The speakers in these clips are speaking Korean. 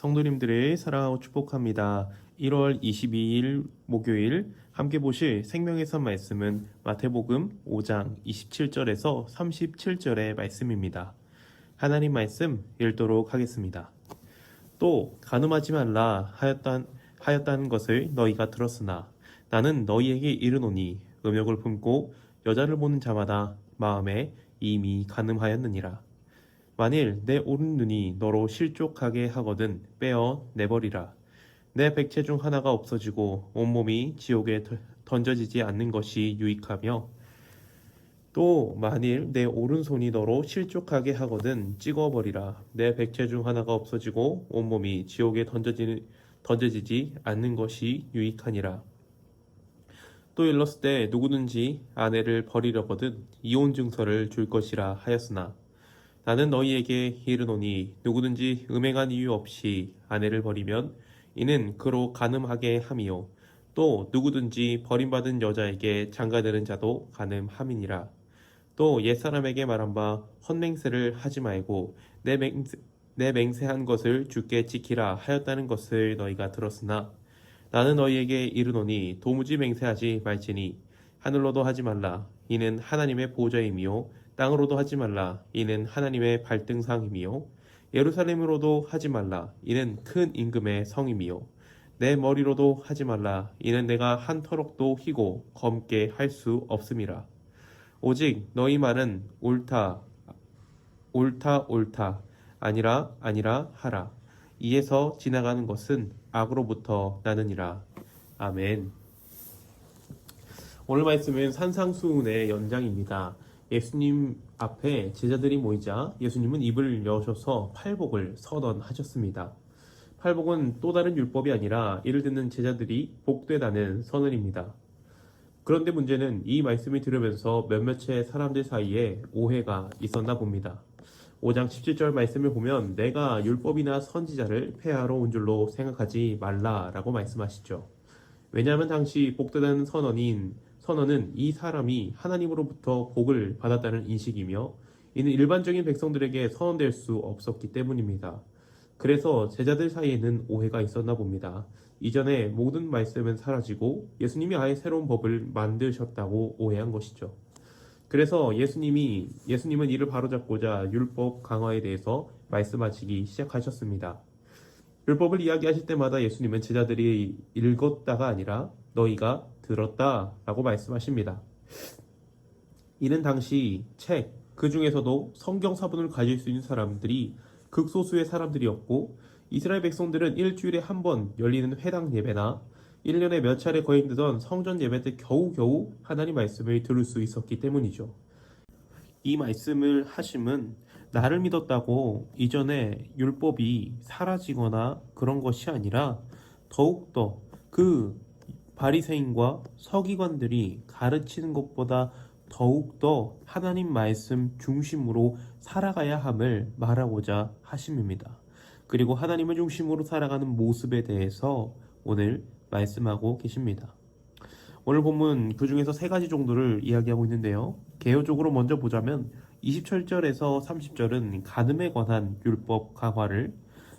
성도님들을 사랑하고 축복합니다. 1월 22일 목요일 함께 보실 생명의 선 말씀은 마태복음 5장 27절에서 37절의 말씀입니다. 하나님 말씀 읽도록 하겠습니다. 또 가늠하지 말라 하였단, 하였다는 것을 너희가 들었으나 나는 너희에게 이르노니 음욕을 품고 여자를 보는 자마다 마음에 이미 가늠하였느니라. 만일 내 오른눈이 너로 실족하게 하거든 빼어 내버리라. 내 백체 중 하나가 없어지고 온몸이 지옥에 더- 던져지지 않는 것이 유익하며 또 만일 내 오른손이 너로 실족하게 하거든 찍어버리라. 내 백체 중 하나가 없어지고 온몸이 지옥에 던져지, 던져지지 않는 것이 유익하니라. 또 일렀을 때 누구든지 아내를 버리려거든 이혼 증서를 줄 것이라 하였으나 나는 너희에게 이르노니 누구든지 음행한 이유 없이 아내를 버리면 이는 그로 가늠하게 함이요. 또 누구든지 버림받은 여자에게 장가드는 자도 가늠함이니라. 또 옛사람에게 말한 바 헛맹세를 하지 말고 내, 맹세, 내 맹세한 것을 주께 지키라 하였다는 것을 너희가 들었으나 나는 너희에게 이르노니 도무지 맹세하지 말지니 하늘로도 하지 말라. 이는 하나님의 보좌임이요 땅으로도 하지 말라. 이는 하나님의 발등상임이요. 예루살렘으로도 하지 말라. 이는 큰 임금의 성임이요. 내 머리로도 하지 말라. 이는 내가 한 터럭도 희고 검게 할 수 없음이라. 오직 너희 말은 옳다 옳다 옳다. 아니라 아니라 하라. 이에서 지나가는 것은 악으로부터 나느니라. 아멘. 오늘 말씀은 산상수훈의 연장입니다. 예수님 앞에 제자들이 모이자 예수님은 입을 여셔서 팔복을 선언하셨습니다. 팔복은 또 다른 율법이 아니라 이를 듣는 제자들이 복되다는 선언입니다. 그런데 문제는 이 말씀을 들으면서 몇몇의 사람들 사이에 오해가 있었나 봅니다. 5장 17절 말씀을 보면 내가 율법이나 선지자를 폐하러 온 줄로 생각하지 말라라고 말씀하시죠. 왜냐하면 당시 복되다는 선언인 선언은 이 사람이 하나님으로부터 복을 받았다는 인식이며 이는 일반적인 백성들에게 선언될 수 없었기 때문입니다. 그래서 제자들 사이에는 오해가 있었나 봅니다. 이전에 모든 말씀은 사라지고 예수님이 아예 새로운 법을 만드셨다고 오해한 것이죠. 그래서 예수님이 예수님은 이를 바로잡고자 율법 강화에 대해서 말씀하시기 시작하셨습니다. 율법을 이야기하실 때마다 예수님은 제자들이 읽었다가 아니라 너희가 들었다라고 말씀하십니다. 이는 당시 책, 그 중에서도 성경 사본을 가질 수 있는 사람들이 극소수의 사람들이었고 이스라엘 백성들은 일주일에 한 번 열리는 회당 예배나 1년에 몇 차례 거행되던 성전 예배 때 겨우겨우 하나님 말씀을 들을 수 있었기 때문이죠. 이 말씀을 하심은 나를 믿었다고 이전에 율법이 사라지거나 그런 것이 아니라 더욱더 그 바리새인과 서기관들이 가르치는 것보다 더욱더 하나님 말씀 중심으로 살아가야 함을 말하고자 하심입니다. 그리고 하나님을 중심으로 살아가는 모습에 대해서 오늘 말씀하고 계십니다. 오늘 본문 그 중에서 세 가지 정도를 이야기하고 있는데요. 개요적으로 먼저 보자면 27절에서 30절은 간음에 관한 율법 강화를,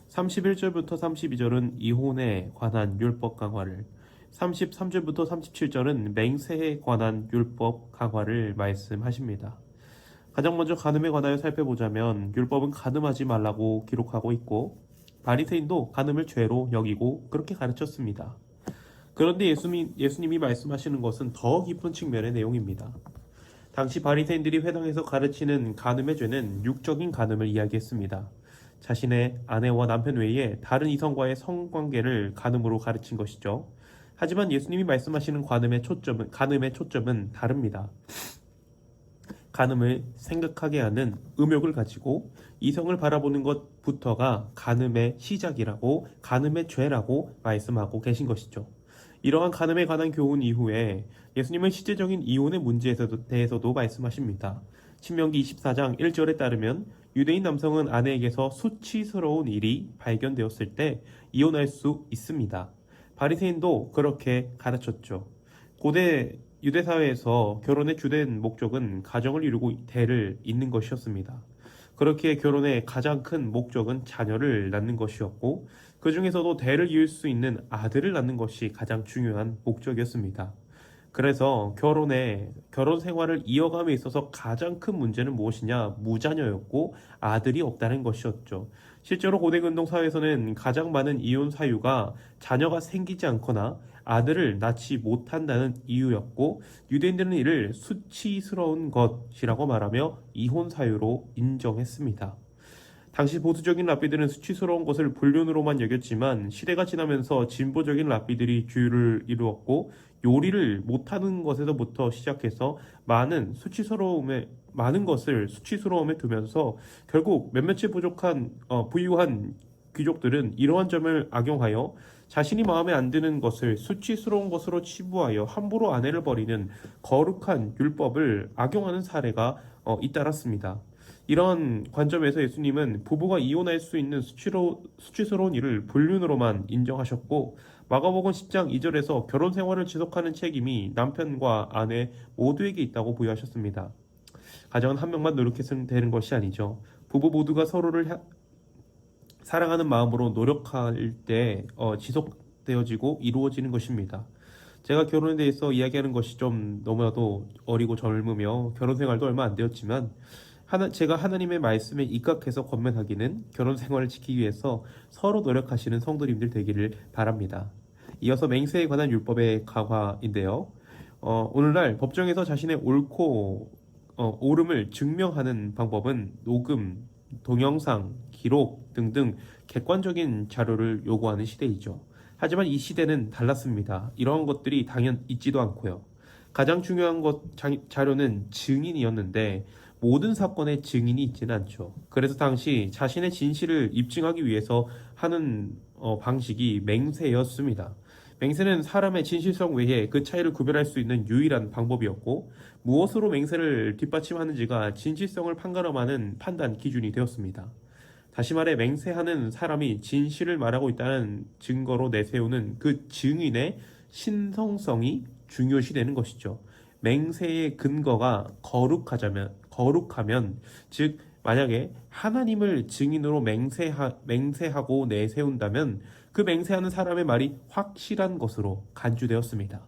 31절부터 32절은 이혼에 관한 율법 강화를, 33절부터 37절은 맹세에 관한 율법 강화를 말씀하십니다. 가장 먼저 간음에 관하여 살펴보자면 율법은 간음하지 말라고 기록하고 있고 바리새인도 간음을 죄로 여기고 그렇게 가르쳤습니다. 그런데 예수님이, 예수님이 말씀하시는 것은 더 깊은 측면의 내용입니다. 당시 바리새인들이 회당에서 가르치는 간음의 죄는 육적인 간음을 이야기했습니다. 자신의 아내와 남편 외에 다른 이성과의 성관계를 간음으로 가르친 것이죠. 하지만 예수님이 말씀하시는 간음의 초점은 간음의 초점은 다릅니다. 간음을 생각하게 하는 음욕을 가지고 이성을 바라보는 것부터가 간음의 시작이라고 간음의 죄라고 말씀하고 계신 것이죠. 이러한 간음에 관한 교훈 이후에 예수님은 실제적인 이혼의 문제에 대해서도 말씀하십니다. 신명기 24장 1절에 따르면 유대인 남성은 아내에게서 수치스러운 일이 발견되었을 때 이혼할 수 있습니다. 바리새인도 그렇게 가르쳤죠. 고대 유대 사회에서 결혼의 주된 목적은 가정을 이루고 대를 잇는 것이었습니다. 그렇게 결혼의 가장 큰 목적은 자녀를 낳는 것이었고 그 중에서도 대를 이을 수 있는 아들을 낳는 것이 가장 중요한 목적이었습니다. 그래서 결혼에 결혼 생활을 이어감에 있어서 가장 큰 문제는 무엇이냐? 무자녀였고 아들이 없다는 것이었죠. 실제로 고대 근동 사회에서는 가장 많은 이혼 사유가 자녀가 생기지 않거나 아들을 낳지 못한다는 이유였고 유대인들은 이를 수치스러운 것이라고 말하며 이혼 사유로 인정했습니다. 당시 보수적인 랍비들은 수치스러운 것을 불륜으로만 여겼지만 시대가 지나면서 진보적인 랍비들이 주류를 이루었고 요리를 못하는 것에서부터 시작해서 많은 수치스러움에 많은 것을 수치스러움에 두면서 결국 몇몇이 부족한 어, 부유한 귀족들은 이러한 점을 악용하여 자신이 마음에 안 드는 것을 수치스러운 것으로 치부하여 함부로 아내를 버리는 거룩한 율법을 악용하는 사례가 어, 잇따랐습니다. 이런 관점에서 예수님은 부부가 이혼할 수 있는 수치로, 수치스러운 일을 불륜으로만 인정하셨고 마가복음 10장 2절에서 결혼 생활을 지속하는 책임이 남편과 아내 모두에게 있다고 부여하셨습니다. 가정은 한 명만 노력해서는 되는 것이 아니죠. 부부 모두가 서로를 하- 사랑하는 마음으로 노력할 때 어, 지속되어지고 이루어지는 것입니다. 제가 결혼에 대해서 이야기하는 것이 좀 너무나도 어리고 젊으며 결혼 생활도 얼마 안 되었지만 하나, 제가 하나님의 말씀에 입각해서 권면하기는 결혼 생활을 지키기 위해서 서로 노력하시는 성도님들 되기를 바랍니다. 이어서 맹세에 관한 율법의 강화인데요. 어, 오늘날 법정에서 자신의 옳고 어, 옳음을 증명하는 방법은 녹음, 동영상, 기록 등등 객관적인 자료를 요구하는 시대이죠. 하지만 이 시대는 달랐습니다. 이러한 것들이 당연 있지도 않고요. 가장 중요한 것 자, 자료는 증인이었는데 모든 사건에 증인이 있지는 않죠. 그래서 당시 자신의 진실을 입증하기 위해서 하는 어, 방식이 맹세였습니다. 맹세는 사람의 진실성 외에 그 차이를 구별할 수 있는 유일한 방법이었고 무엇으로 맹세를 뒷받침하는지가 진실성을 판가름하는 판단 기준이 되었습니다. 다시 말해 맹세하는 사람이 진실을 말하고 있다는 증거로 내세우는 그 증인의 신성성이 중요시되는 것이죠. 맹세의 근거가 거룩하자면 거룩하면 즉 만약에 하나님을 증인으로 맹세하, 맹세하고 내세운다면 그 맹세하는 사람의 말이 확실한 것으로 간주되었습니다.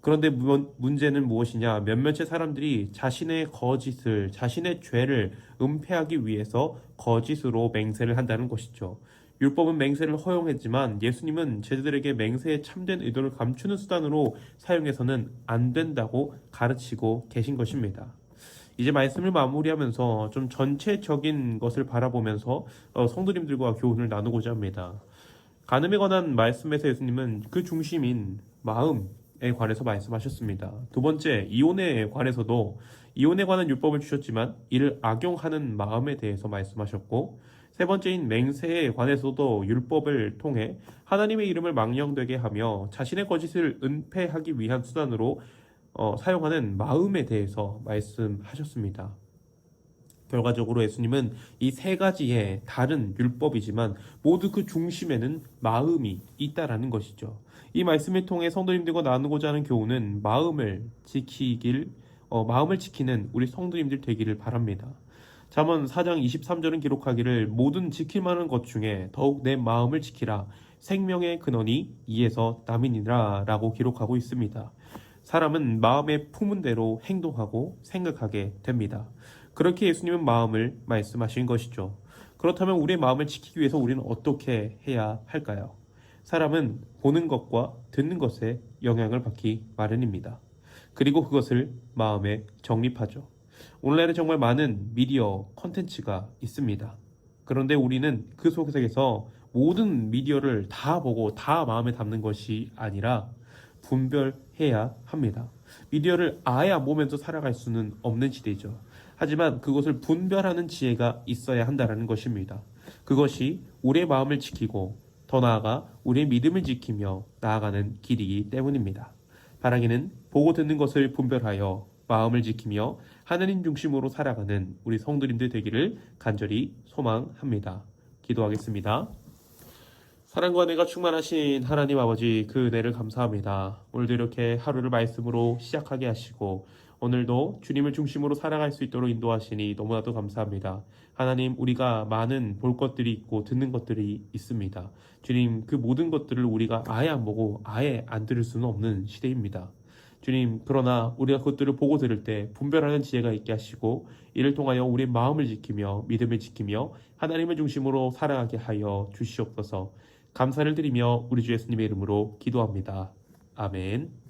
그런데 문- 문제는 무엇이냐? 몇몇의 사람들이 자신의 거짓을, 자신의 죄를 은폐하기 위해서 거짓으로 맹세를 한다는 것이죠. 율법은 맹세를 허용했지만 예수님은 제자들에게 맹세의 참된 의도를 감추는 수단으로 사용해서는 안 된다고 가르치고 계신 것입니다. 이제 말씀을 마무리하면서 좀 전체적인 것을 바라보면서 어, 성도님들과 교훈을 나누고자 합니다. 간음에 관한 말씀에서 예수님은 그 중심인 마음에 관해서 말씀하셨습니다. 두 번째, 이혼에 관해서도 이혼에 관한 율법을 주셨지만 이를 악용하는 마음에 대해서 말씀하셨고 세 번째인 맹세에 관해서도 율법을 통해 하나님의 이름을 망령되게 하며 자신의 거짓을 은폐하기 위한 수단으로 어, 사용하는 마음에 대해서 말씀하셨습니다. 결과적으로 예수님은 이 세 가지의 다른 율법이지만 모두 그 중심에는 마음이 있다라는 것이죠. 이 말씀을 통해 성도님들과 나누고자 하는 교훈은 마음을 지키길 어, 마음을 지키는 우리 성도님들 되기를 바랍니다. 잠언 4장 23절은 기록하기를 모든 지킬 만한 것 중에 더욱 내 마음을 지키라 생명의 근원이 이에서 남이니라 라고 기록하고 있습니다. 사람은 마음에 품은 대로 행동하고 생각하게 됩니다. 그렇게 예수님은 마음을 말씀하신 것이죠. 그렇다면 우리의 마음을 지키기 위해서 우리는 어떻게 해야 할까요? 사람은 보는 것과 듣는 것에 영향을 받기 마련입니다. 그리고 그것을 마음에 정립하죠. 오늘날에 정말 많은 미디어 컨텐츠가 있습니다. 그런데 우리는 그 속에서 모든 미디어를 다 보고 다 마음에 담는 것이 아니라 분별해야 합니다. 미디어를 안 보면서 살아갈 수는 없는 시대죠. 하지만 그것을 분별하는 지혜가 있어야 한다는 것입니다. 그것이 우리의 마음을 지키고 더 나아가 우리의 믿음을 지키며 나아가는 길이기 때문입니다. 바라기는 보고 듣는 것을 분별하여 마음을 지키며 하나님 중심으로 살아가는 우리 성도님들 되기를 간절히 소망합니다. 기도하겠습니다. 사랑과 은혜가 충만하신 하나님 아버지 그 은혜를 감사합니다. 오늘도 이렇게 하루를 말씀으로 시작하게 하시고 오늘도 주님을 중심으로 살아갈 수 있도록 인도하시니 너무나도 감사합니다. 하나님 우리가 많은 볼 것들이 있고 듣는 것들이 있습니다. 주님 그 모든 것들을 우리가 아예 안 보고 아예 안 들을 수는 없는 시대입니다. 주님 그러나 우리가 그것들을 보고 들을 때 분별하는 지혜가 있게 하시고 이를 통하여 우리의 마음을 지키며 믿음을 지키며 하나님을 중심으로 살아가게 하여 주시옵소서 감사를 드리며 우리 주 예수님의 이름으로 기도합니다. 아멘.